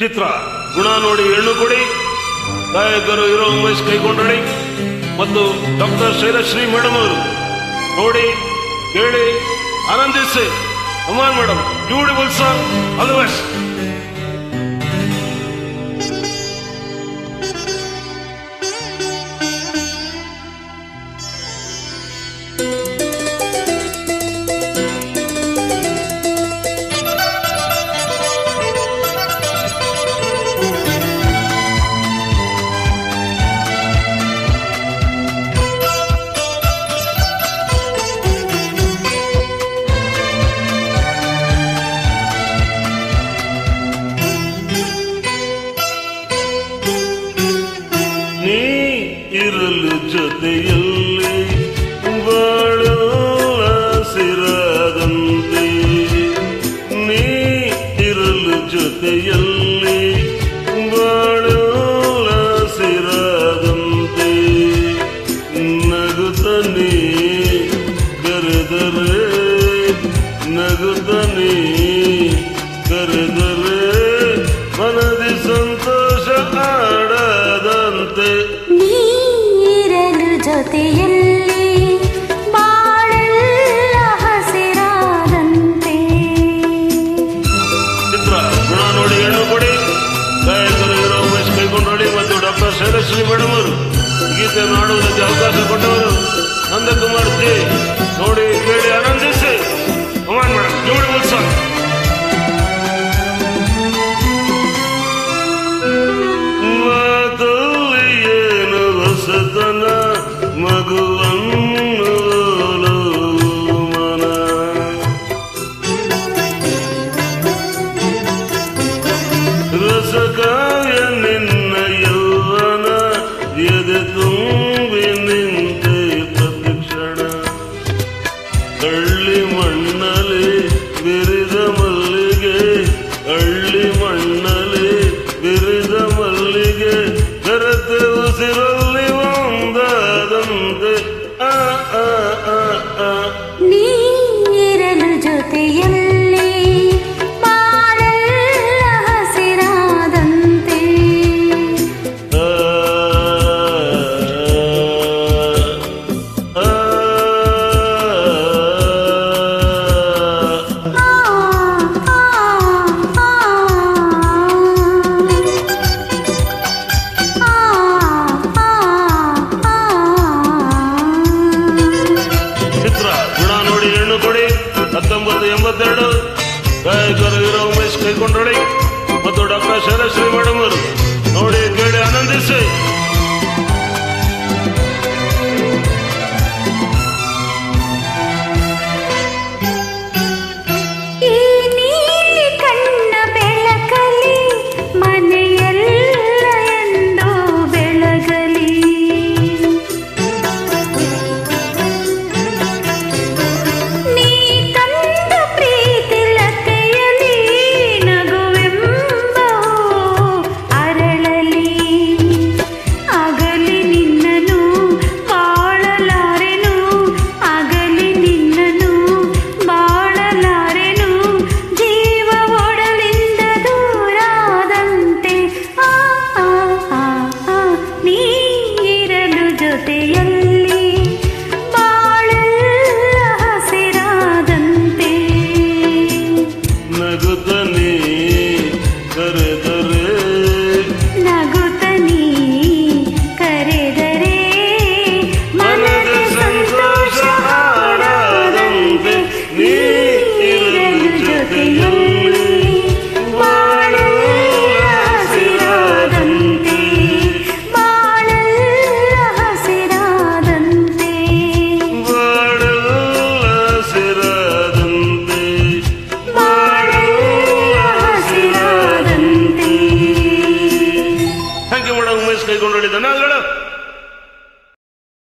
ಚಿತ್ರ, ಗುಣ ನೋಡಿ ಹೆಣ್ಣು ಕೊಡಿ. ಗಾಯಕರು ಇರೋ ಉಮೇಶ್ ಕೈಗೊಂಡಿ ಮತ್ತು ಡಾಕ್ಟರ್ ಶೈಲಶ್ರೀ ಮೇಡಮ್ ಅವರು ನೋಡಿ, ಕೇಳಿ, ಆನಂದಿಸಿ. Come on madam beautiful song all ಇರಲು ಜೊತೆಯಲ್ಲಿ ಬಾಳು ನೀ ಇರಲು ಜೊತೆಯಲ್ಲಿ ಬಾಳು ಸಿರಾದಂತೆ. ನಗುತ್ತನೆ ಕರೆದರೆ ಜೊತೆಯಲ್ಲಿ ಬಾಳೆಲ್ಲ ಹಸಿರಾದಂತೆ. ಚಿತ್ರ ಗುಣ ನೋಡಿ ಹೆಣ್ಣು ಕೊಡಿ. ಗಾಯಕರು ಇರೋ ಉಮೇಶ್ ಕೈಗೊಂಡೋಡಿ ಮತ್ತು ಡಾಕ್ಟರ್ ಶೈಲಶ್ರೀ ಮೇಡಮ್ ಹಾಡುವುದಕ್ಕೆ ಅವಕಾಶ ನಂದಕುಮಾರ್ ಜಿ, ನೋಡಿ, ಕೇಳಿ, ಆನಂದಿಸಿ. ಕಮಾನ್ ಮೇಡಮ್ ಜೋಡಿ ಸಾಂಗ್ ಕಳ್ಳಿ ಮಣ್ಣಲಿ ಬಿರಿದ ಮಲ್ಲಿಗೆ ಕಳ್ಳಿ ಉಮೇಶ್ ಕೈಗೊಂಡೊಳಿ ಮತ್ತು ಡಾಕ್ಟರ್ ಶೈಲಶ್ರೀ ಮೇಡಮ್ ಅವರು ನೋಡಿ ಕೇಳಿ ಆನಂದಿಸಿ